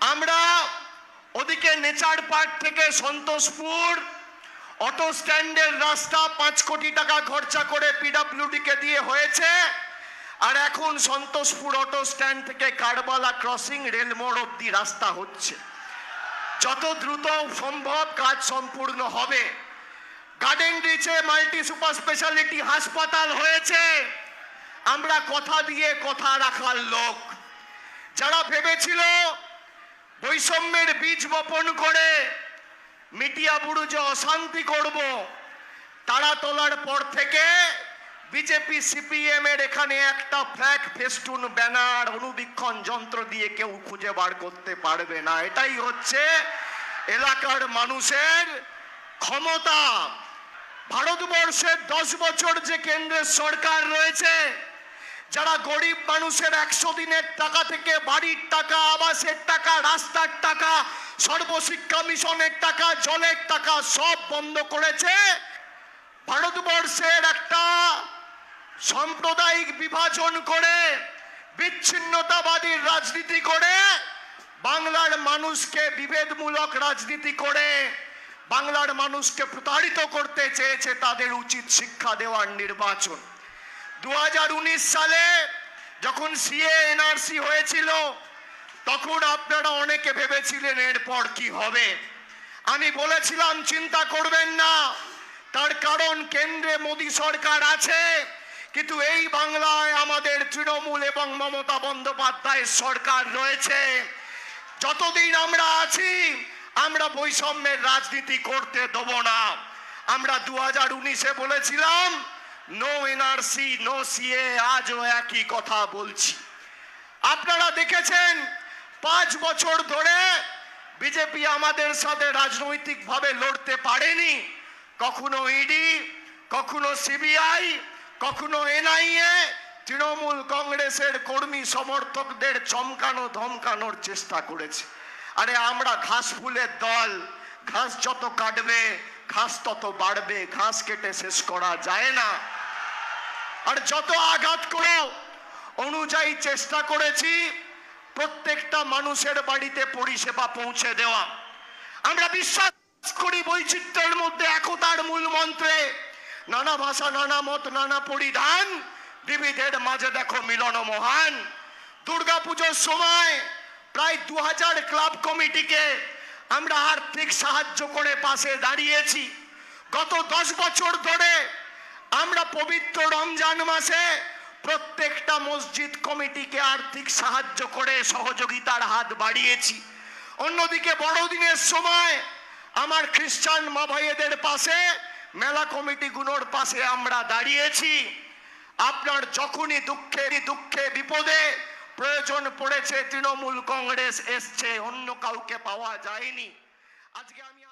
আমরা ওদিকে nature park থেকে সন্তোষপুর অটো স্ট্যান্ডের রাস্তা পাঁচ কোটি টাকা খরচা করে পিডাব্লিউডি কে দিয়ে হয়েছে। আর এখন সন্তোষপুর অটো স্ট্যান্ড থেকে কারবালা ক্রসিং রেলমোড় অব্দি রাস্তা হচ্ছে। যত দ্রুত সম্ভব কাজ সম্পূর্ণ হবে। গার্ডেন রিচে মাল্টি সুপার স্পেশালিটি হাসপাতাল হয়েছে। আমরা কথা দিয়ে কথা রাখার লোক। যারা ভেবেছিল বৈষম্যের বীজ বপন করে মিডিয়া বুড়ুজে অশান্তি করব, তারা তোলার পর থেকে বিজেপি, সিপিএম এর এখানে একটা ফ্ল্যাগ ফেস্টুন, ব্যানার, অনুবীক্ষণ যন্ত্র দিয়ে কেউ খুঁজে বার করতে পারবে না। এটাই হচ্ছে এলাকার মানুষের ক্ষমতা। ভারতবর্ষের দশ বছর যে কেন্দ্রের সরকার রয়েছে যারা গরিব মানুষের একশো দিনের টাকা থেকে বাড়ির টাকা, আবাসের টাকা, রাস্তার টাকা, সর্বশিক্ষা মিশনের টাকা, জলের টাকা সব বন্ধ করেছে ভারতবর্ষের একটা সাম্প্রদায়িক বিভাজন করে বিচ্ছিন্নতাবাদীর রাজনীতি করে, বাংলার মানুষকে বিভেদমূলক রাজনীতি করে, বাংলার মানুষকে প্রতারিত করতে চেয়েছে তাদের উচিত শিক্ষা দেওয়ার নির্বাচন। দু হাজার উনিশ সালে যখন সিএ, এনআরসি হয়েছিল, তখন আপনারা অনেকে ভেবেছিলেন, এরপর কি হবে? আমি বলেছিলাম, চিন্তা করবেন না। তার কারণ, কেন্দ্রে মোদী সরকার আছে। কিন্তু এই বাংলায় আমাদের তৃণমূল এবং মমতা বন্দ্যোপাধ্যায়ের সরকার রয়েছে। যতদিন আমরা আছি, আমরা বৈষম্যের রাজনীতি করতে দেব না। আমরা দু হাজার উনিশে বলেছিলাম নো এনআরসি নো সিএ আজও একই কথা বলছি। আপনারা দেখেছেন, পাঁচ বছর ধরে বিজেপি আমাদের সাথে রাজনৈতিকভাবে লড়তে পারেনি। কখনো ইডি কখনো সিবিআই কখনো এনআইএ তৃণমূল কংগ্রেসের কর্মী সমর্থকদের চমকানো, ধমকানোর চেষ্টা করেছে। আরে আমরা ঘাস ফুলের দল, ঘাস যত কাটবে, ঘাস তত বাড়বে, ঘাস কেটে শেষ করা যায় না। আর যত আঘাত করো অনুযায়ী চেষ্টা করেছি, প্রত্যেকটা মানুষের বাড়িতে পরিষেবা পৌঁছে দেওয়া। আমরা বিশ্বাস করি বৈচিত্র্যের মধ্যে একতার মূল মন্ত্রে, নানা ভাষা, নানা মত, নানা পরিধান, বিবিধের মাঝে দেখো মিলন মহান। দুর্গাপুজোর সময় প্রায় দু হাজার ক্লাব কমিটিকে আমরা আর্থিক সাহায্য করে পাশে দাঁড়িয়েছি। গত দশ বছর ধরে আমরা পবিত্র রমজান মাসে প্রত্যেকটা মসজিদ কমিটিকে আর্থিক সাহায্য করে সহযোগিতার হাত বাড়িয়েছি। অন্যদিকে বড়দিনের সময় আমার খ্রিস্টান মা ভাইয়েদের পাশে মেলা কমিটিগুলোর পাশে আমরা দাঁড়িয়েছি। আপনার যখনই দুঃখে দুঃখে, বিপদে প্রয়োজন পড়েছে, তৃণমূল কংগ্রেস এসছে, অন্য কাউকে পাওয়া যায়নি। আজকে আমি